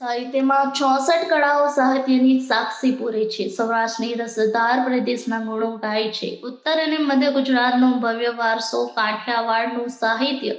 સાહિત્યમાં ચોસઠ કળાઓ સાહિત્યની સાક્ષી પૂરે છે. સૌરાષ્ટ્રની રસધાર પ્રદેશના ગુણો ગાય છે. ઉત્તર અને મધ્ય ગુજરાતનો ભવ્ય વારસો કાઠિયાવાડનું સાહિત્ય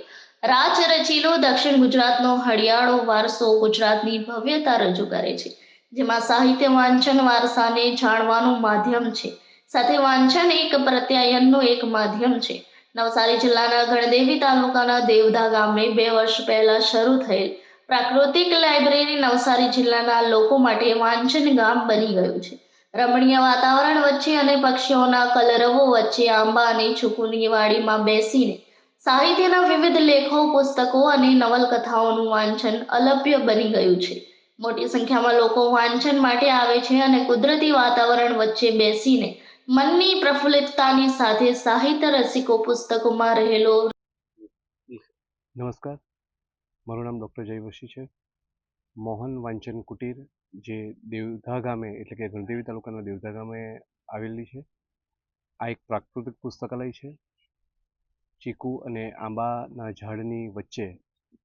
રાજ રચીલો દક્ષિણ ગુજરાતનો હળિયાળો વારસો ગુજરાતની ભવ્યતા રજૂ કરે છે. જેમાં સાહિત્ય વાંચન વારસાને જાણવાનું માધ્યમ છે. સાથે વાંચન એક પ્રત્યાયનનું એક માધ્યમ છે. નવસારી જિલ્લાના ગણદેવી તાલુકાના દેવધા ગામે બે વર્ષ પહેલા શરૂ થયેલ પ્રાકૃતિક લાઇબ્રેરી નવસારી જિલ્લાના લોકો માટે વાંચન ગામ બની ગયું છે. રમણીય વાતાવરણ વચ્ચે અને પક્ષીઓના કલરવો વચ્ચે આંબા અને છુકુની વાડીમાં બેસીને સાહિત્યના વિવિધ લેખો, પુસ્તકો અને નવલકથાઓનું વાંચન અલભ્ય બની ગયું છે. મોટી સંખ્યામાં લોકો વાંચન માટે આવે છે અને કુદરતી વાતાવરણ વચ્ચે બેસીને મનની પ્રફુલ્લિતતાની સાથે સાહિત્ય રસિકો પુસ્તકોમાં રહેલો નમસ્કાર. મારું નામ ડૉક્ટર જયવશી છે. મોહન વાંચન કુટીર, જે દેવધા ગામે, એટલે કે ગણદેવી તાલુકાના દેવધા ગામે આવેલી છે. આ એક પ્રાકૃતિક પુસ્તકાલય છે. ચીકુ અને આંબાના ઝાડની વચ્ચે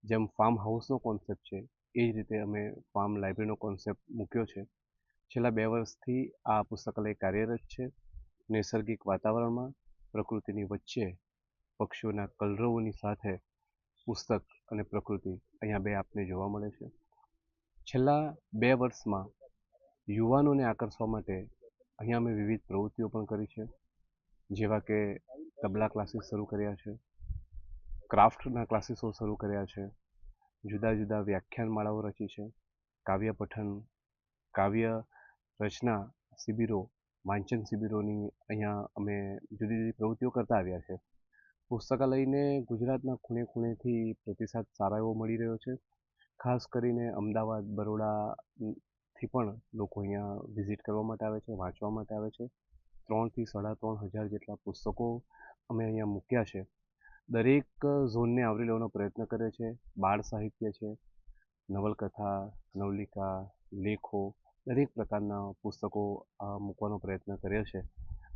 જેમ ફાર્મ હાઉસનો કોન્સેપ્ટ છે, એ જ રીતે અમે ફાર્મ લાઇબ્રેરીનો કોન્સેપ્ટ મૂક્યો છે. છેલ્લા બે વર્ષથી આ પુસ્તકાલય કાર્યરત છે. નૈસર્ગિક વાતાવરણમાં, પ્રકૃતિની વચ્ચે, પક્ષીઓના કલરવોની સાથે પુસ્તક અને પ્રકૃતિ અહીંયા બે આપને જોવા મળે છે. છેલ્લા બે વર્ષમાં યુવાનોને આકર્ષવા માટે અહીંયા અમે વિવિધ પ્રવૃત્તિઓ પણ કરી છે. જેવા કે તબલા ક્લાસીસ શરૂ કર્યા છે, ક્રાફ્ટના ક્લાસીસો શરૂ કર્યા છે, જુદા જુદા વ્યાખ્યાન માળાઓ રચી છે, કાવ્ય પઠન, કાવ્ય રચના શિબિરો, વાંચન શિબિરોની અહીંયા અમે જુદી જુદી પ્રવૃત્તિઓ કરતા આવ્યા છે. પુસ્તકાલયને ગુજરાતના ખૂણે ખૂણેથી પ્રતિસાદ સારા એવો મળી રહ્યો છે. ખાસ કરીને અમદાવાદ, બરોડાથી પણ લોકો અહીંયા વિઝિટ કરવા માટે આવે છે, વાંચવા માટે આવે છે. ત્રણથી સાડા ત્રણ હજાર જેટલા પુસ્તકો અમે અહીંયા મૂક્યા છે. દરેક ઝોનને આવરી લેવાનો પ્રયત્ન કરે છે. બાળ સાહિત્ય છે, નવલકથા, નવલિકા, લેખો, દરેક પ્રકારના પુસ્તકો મૂકવાનો પ્રયત્ન કર્યો છે.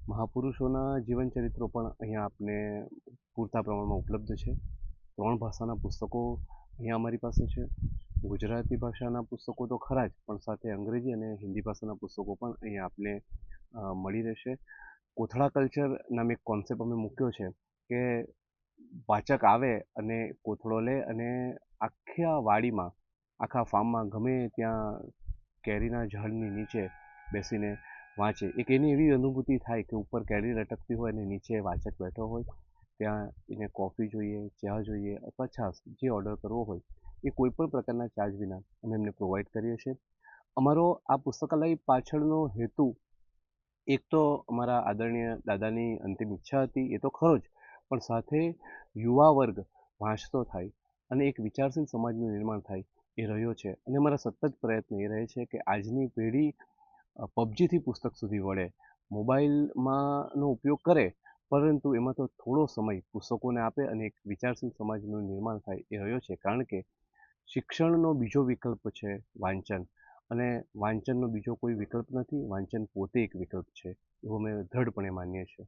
મહાપુરુષોના જીવન ચરિત્રો પણ અહીંયા આપને પૂરતા પ્રમાણમાં ઉપલબ્ધ છે. ત્રણ ભાષાના પુસ્તકો અહીંયા અમારી પાસે છે. ગુજરાતી ભાષાના પુસ્તકો તો ખરા જ, પણ સાથે અંગ્રેજી અને હિન્દી ભાષાના પુસ્તકો પણ અહીંયા આપને મળી રહેશે. કોથળા કલ્ચર નામે એક કોન્સેપ્ટ અમે મૂક્યો છે કે વાચક આવે અને કોથળો લે અને આખા વાડીમાં, આખા ફાર્મમાં ગમે ત્યાં કેરીના ઝાડની નીચે બેસીને વાંચે. એક એની એવી અનુભૂતિ થાય કે ઉપર કેરી લટકતી હોય અને નીચે વાચક બેઠો હોય. ત્યાં એને કોફી જોઈએ, ચા જોઈએ અથવા છાશ જે ઓર્ડર કરવો હોય, એ કોઈપણ પ્રકારના ચાર્જ વિના અમે એમને પ્રોવાઈડ કરીએ છીએ. અમારો આ પુસ્તકાલય પાછળનો હેતુ, એક તો અમારા આદરણીય દાદાની અંતિમ ઈચ્છા હતી, એ તો ખરો જ, પણ સાથે યુવા વર્ગ વાંચતો થાય અને એક વિચારશીલ સમાજનું નિર્માણ થાય એ રહ્યો છે. અને અમારા સતત પ્રયત્ન એ રહે છે કે આજની પેઢી પબજીથી પુસ્તક સુધી વળે, મોબાઈલમાંનો ઉપયોગ કરે પરંતુ એમાં તો થોડો સમય પુસ્તકોને આપે અને એક વિચારશીલ સમાજનું નિર્માણ થાય એ રહ્યો છે. કારણ કે શિક્ષણનો બીજો વિકલ્પ છે વાંચન. અને વાંચનનો બીજો કોઈ વિકલ્પ નથી, વાંચન પોતે એક વિકલ્પ છે, એવું અમે દ્રઢપણે માનીએ છીએ.